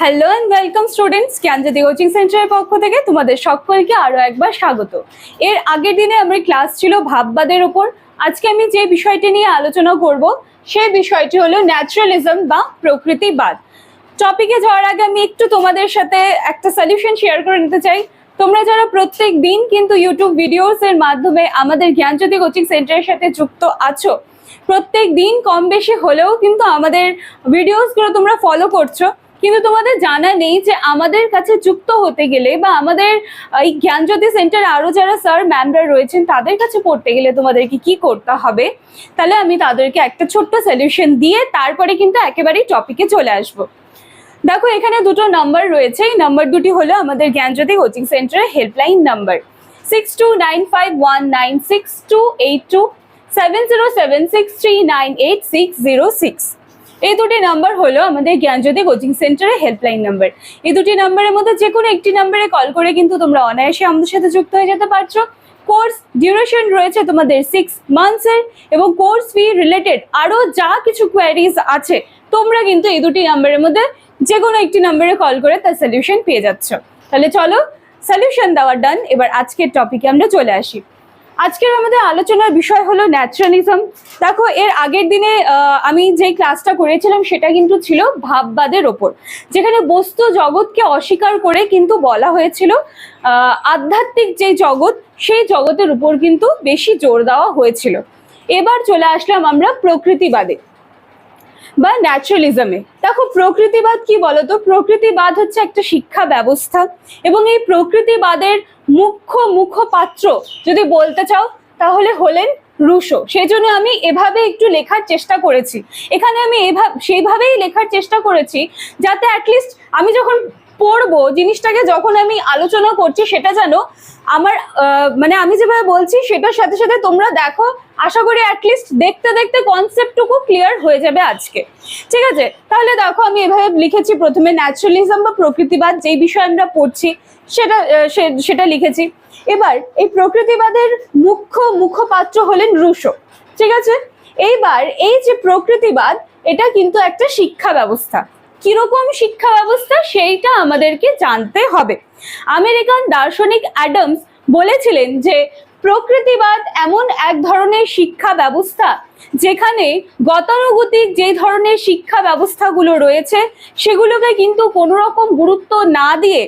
Hello and welcome students Gyanjyoti coaching সেন্টারের পক্ষ থেকে তোমাদের সকলকে আরও একবার স্বাগত। এর আগের দিনে আমার ক্লাস ছিল ভাববাদের ওপর। আজকে আমি যে বিষয়টি নিয়ে আলোচনা করব, সেই বিষয়টি হলো ন্যাচারালিজম বা প্রকৃতিবাদ। টপিকে যাওয়ার আগে আমি একটু তোমাদের সাথে একটা সলিউশন শেয়ার করে নিতে চাই। তোমরা যারা প্রত্যেক দিন কিন্তু ইউটিউব ভিডিওস এর মাধ্যমে আমাদের জ্ঞানজ্যোতি কোচিং সেন্টারের সাথে যুক্ত আছো, প্রত্যেক দিন কম বেশি হলেও কিন্তু আমাদের ভিডিওসগুলো তোমরা ফলো করছ। কিন্তু তোমাদের জানা নেই যে আমাদের কাছে যুক্ত হতে গেলে বা আমাদের এই জ্ঞানজ্যোতি সেন্টার আরও যারা স্যার, ম্যামরা রয়েছেন, তাদের কাছে পড়তে গেলে তোমাদেরকে কি করতে হবে? তাহলে আমি তাদেরকে একটা ছোট্ট সলিউশন দিয়ে তারপরে কিন্তু একেবারেই টপিকে চলে আসব। দেখো, এখানে দুটো নাম্বার রয়েছে। এই নাম্বার দুটি হলো আমাদের জ্ঞানজ্যোতি কোচিং সেন্টারের helpline number six two nine five one nine six two eight two seven zero seven six three nine eight six zero six এই দুটি নাম্বার হলো আমাদের জ্ঞানজ্যোতি কোচিং সেন্টারের হেল্পলাইন নাম্বার এই দুটি নাম্বারের মধ্যে যে কোনো একটি নাম্বারে কল করে কিন্তু তোমরা অনায়াসে আমাদের সাথে যুক্ত হয়ে যেতে পারছ। কোর্স ডিউরেশন রয়েছে তোমাদের সিক্স মান্থসের এবং কোর্স ফি রিলেটেড আরও যা কিছু কোয়ারিজ আছে, তোমরা কিন্তু এই দুটি নাম্বারের মধ্যে যে কোনো একটি নাম্বারে কল করে তার সলিউশন পেয়ে যাচ্ছ। তাহলে চলো সলিউশন দেওয়া ডান এবার আজকের টপিকে আমরা চলে আসি। আজকের আমাদের আলোচনার বিষয় হলো ন্যাচারালিজম। দেখো, এর আগের দিনে আমি যে ক্লাসটা করেছিলাম সেটা কিন্তু ছিল ভাববাদের ওপর। যেখানে বস্তু জগৎকে অস্বীকার করে কিন্তু বলা হয়েছিল আধ্যাত্মিক যে জগৎ, সেই জগতের উপর কিন্তু বেশি জোর দেওয়া হয়েছিল। এবার চলে আসলাম আমরা প্রকৃতিবাদে। বা ন্যাচুরালিজমে দেখো প্রকৃতিবাদ কি বলতো? প্রকৃতিবাদ হচ্ছে একটা শিক্ষা ব্যবস্থা। এবং এই প্রকৃতিবাদের মুখ্য মুখপাত্র যদি বলতে চাও, তাহলে হলেন রুশো। সেই জন্য আমি এভাবে একটু লেখার চেষ্টা করেছি। এখানে আমি এভাবে, সেইভাবেই লেখার চেষ্টা করেছি, যাতে অ্যাটলিস্ট আমি যখন পড়ব, জিনিসটাকে যখন আমি আলোচনা করছি সেটা যেন আমার মানে আমি যেভাবে বলছি সেটার সাথে সাথে তোমরা দেখো, আশা করি অ্যাটলিস্ট দেখতে দেখতে কনসেপ্টটুকু ক্লিয়ার হয়ে যাবে আজকে। ঠিক আছে? তাহলে দেখো, আমি এভাবে লিখেছি প্রথমে ন্যাচারালিজম বা প্রকৃতিবাদ যেই বিষয় আমরা পড়ছি, সেটা সেটা লিখেছি। এবার এই প্রকৃতিবাদের মুখ্য মুখপাত্র হলেন রুশো। ঠিক আছে? এইবার এই যে প্রকৃতিবাদ, এটা কিন্তু একটা শিক্ষা ব্যবস্থা। কীরকম শিক্ষা ব্যবস্থা সেইটা আমাদেরকে জানতে হবে। আমেরিকান দার্শনিক অ্যাডামস বলেছিলেন যে প্রকৃতিবাদ এমন এক ধরনের শিক্ষা ব্যবস্থা যেখানে গতানুগতিক যে ধরনের শিক্ষা ব্যবস্থাগুলো রয়েছে সেগুলোকে কিন্তু কোনো রকম গুরুত্ব না দিয়ে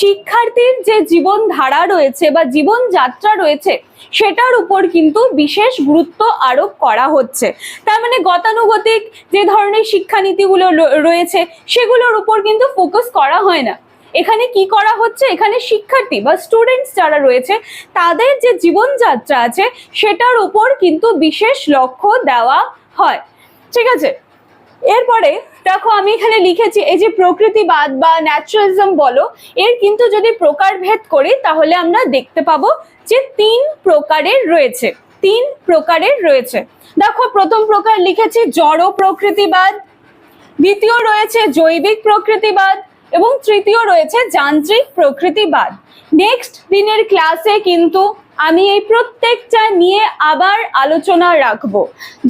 শিক্ষার্থীর যে জীবন ধারা রয়েছে বা জীবন যাত্রা রয়েছে সেটার উপর কিন্তু বিশেষ গুরুত্ব আরোপ করা হচ্ছে। তার মানে গতানুগতিক যে ধরনের শিক্ষানীতিগুলো রয়েছে সেগুলোর উপর কিন্তু ফোকাস করা হয় না। এখানে কি করা হচ্ছে? এখানে শিক্ষার্থী বা স্টুডেন্টস যারা রয়েছে, তাদের যে জীবনযাত্রা আছে, সেটার উপর কিন্তু বিশেষ লক্ষ্য দেওয়া হয়। ঠিক আছে? এরপরে দেখো, আমি এখানে লিখেছি, এই যে প্রকৃতিবাদ বা ন্যাচারালিজম বলো, এর কিন্তু যদি প্রকারভেদ করি, তাহলে আমরা দেখতে পাবো যে তিন প্রকারের রয়েছে। তিন প্রকারের রয়েছে। দেখো, প্রথম প্রকার লিখেছি, জড় প্রকৃতিবাদ। দ্বিতীয় রয়েছে, জৈবিক প্রকৃতিবাদ। এবং তৃতীয় রয়েছে যান্ত্রিক প্রকৃতিবাদ। নেক্সট দিনের ক্লাসে কিন্তু আমি এই প্রত্যেকটা নিয়ে আবার আলোচনা রাখব।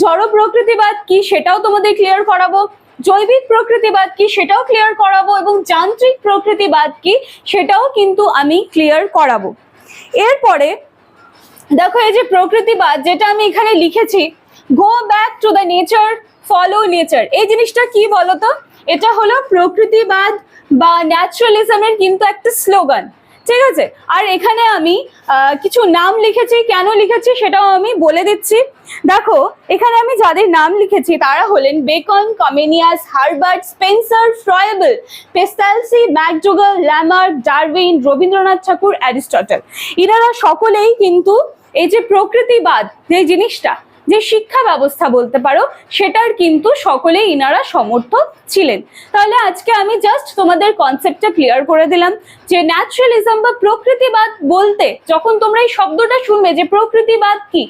জড় প্রকৃতিবাদ কি সেটাও তোমাদের ক্লিয়ার করাবো, জৈবিক প্রকৃতিবাদ কি সেটাও ক্লিয়ার করাবো এবং যান্ত্রিক প্রকৃতিবাদ কি সেটাও কিন্তু আমি ক্লিয়ার করাবো। এরপরে দেখো এই যে প্রকৃতিবাদ যেটা আমি এখানে লিখেছি go back to the nature follow nature এই জিনিসটা কি বলতো? এটা হলো প্রকৃতিবাদ বা ন্যাচারালিজমের কিন্তু একটা স্লোগান, ঠিক আছে? আর এখানে আমি কিছু নাম লিখেছি, কেন লিখেছি সেটাও আমি বলে দিচ্ছি। দেখো, এখানে আমি যাদের নাম লিখেছি তারা হলেন Bacon, Comenius, Herbert, Spencer, Froebel Pestalozzi McDougall Lamarck, Darwin, Rabindranath Thakur, Aristotle. এনারা সকলেই কিন্তু এই যে প্রকৃতিবাদ, যে জিনিসটা যে শিক্ষা ব্যবস্থা বলতে পারো, সেটার কিন্তু সকলেই ইনারা সমর্থক ছিলেন। তাহলে আজকে আমি জাস্ট তোমাদের কনসেপ্টটা ক্লিয়ার করে দিলাম যে ন্যাচারালিজম বা প্রকৃতিবাদ বলতে যখন তোমরা এই শব্দটা শুনবে যে প্রকৃতিবাদ কি,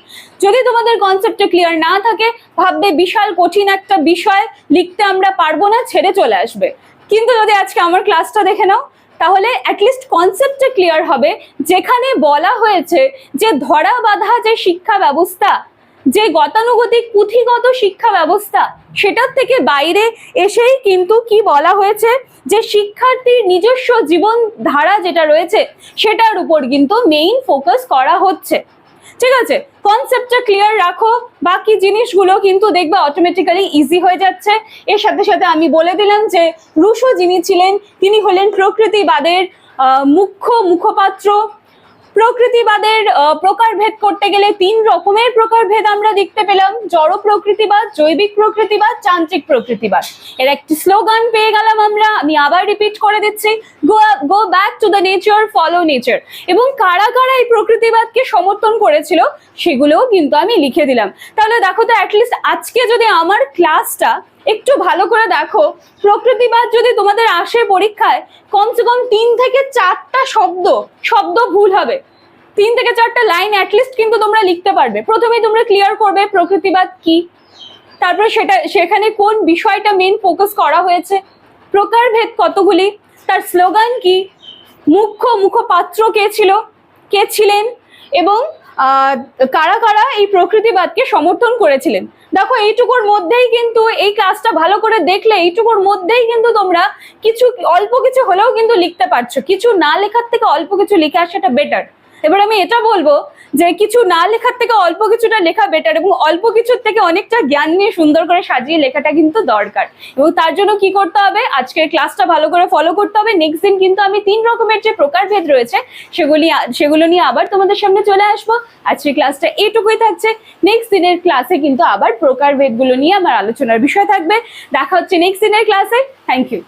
যদি তোমাদের কনসেপ্টটা ক্লিয়ার না থাকে, ভাববে বিশাল কঠিন একটা বিষয়, লিখতে আমরা পারব না, ছেড়ে চলে আসবে। কিন্তু যদি আজকে আমার ক্লাসটা দেখে নাও, তাহলে অ্যাটলিস্ট কনসেপ্টটা ক্লিয়ার হবে যেখানে বলা হয়েছে যে ধরা বাঁধা যে শিক্ষা ব্যবস্থা যে গতানুগতিক পুঁথিগত শিক্ষা ব্যবস্থা সেটার থেকে বাইরে এসেই কিন্তু কি বলা হয়েছে যে শিক্ষার্থীর নিজস্ব জীবন ধারা যেটা রয়েছে সেটার উপর কিন্তু মেইন ফোকাস করা হচ্ছে। ঠিক আছে? কনসেপ্টটা ক্লিয়ার রাখো। বাকি জিনিসগুলো কিন্তু দেখবে অটোমেটিক্যালি ইজি হয়ে যাচ্ছে। এর সাথে সাথে আমি বলে দিলাম যে রুশো যিনি ছিলেন, তিনি হলেন প্রকৃতিবাদের মুখ্য মুখপাত্র। প্রকৃতিবাদের প্রকারভেদ করতে গেলে তিন রকমের প্রকারভেদ আমরা দেখতে পেলাম। জড় প্রকৃতিবাদ, জৈবিক প্রকৃতিবাদ, যান্ত্রিক প্রকৃতিবাদ। এর একটি স্লোগান পেয়ে গেলাম আমরা। আমি আবার রিপিট করে দিচ্ছি। Go go back to the nature follow nature এবং কারা কারা এই প্রকৃতিবাদকে সমর্থন করেছিল, সেগুলোও কিন্তু আমি লিখে দিলাম। তাহলে দেখো তো অ্যাটলিস্ট আজকে যদি আমার ক্লাসটা একটু ভালো করে দেখো। প্রকৃতিবাদ যদি তোমাদের আসে পরীক্ষায়, কমসে কম তিন থেকে চারটা শব্দ শব্দ ভুল হবে। তিন থেকে চারটা লাইন অ্যাটলিস্ট কিন্তু তোমরা লিখতে পারবে। প্রথমেই তোমরা ক্লিয়ার করবে প্রকৃতিবাদ কি। তারপরে সেটা, সেখানে কোন বিষয়টা মেন ফোকাস করা হয়েছে। প্রকারভেদ কতগুলি? তার স্লোগান কি? মুখ্য মুখপাত্র কে ছিল? কে ছিলেন? এবং কারা কারা এই প্রকৃতিবাদকে সমর্থন করেছিলেন? দেখো, এইটুকুর মধ্যেই কিন্তু এই কাজটা ভালো করে দেখলে, এইটুকুর মধ্যেই কিন্তু তোমরা কিছু, অল্প কিছু হলেও কিন্তু লিখতে পারছ। কিছু না লেখার থেকে অল্প কিছু লিখে আসাটা বেটার এবার আমি এটা বলব যে কিছু না লেখার থেকে অল্প কিছুটা লেখা বেটার এবং অল্প কিছুর থেকে অনেকটা জ্ঞান নিয়ে সুন্দর করে সাজিয়ে লেখাটা কিন্তু দরকার। এবং তার জন্য কি করতে হবে? আজকের ক্লাসটা ভালো করে ফলো করতে হবে। নেক্সট দিন কিন্তু আমি তিন রকমের যে প্রকারভেদ রয়েছে, সেগুলি সেগুলো নিয়ে আবার তোমাদের সামনে চলে আসব। আজকের ক্লাসটা এইটুকুই থাকছে। নেক্সট দিনের ক্লাসে কিন্তু আবার প্রকারভেদগুলো নিয়ে আমার আলোচনার বিষয় থাকবে। দেখা হচ্ছে নেক্সট দিনের ক্লাসে থ্যাংক ইউ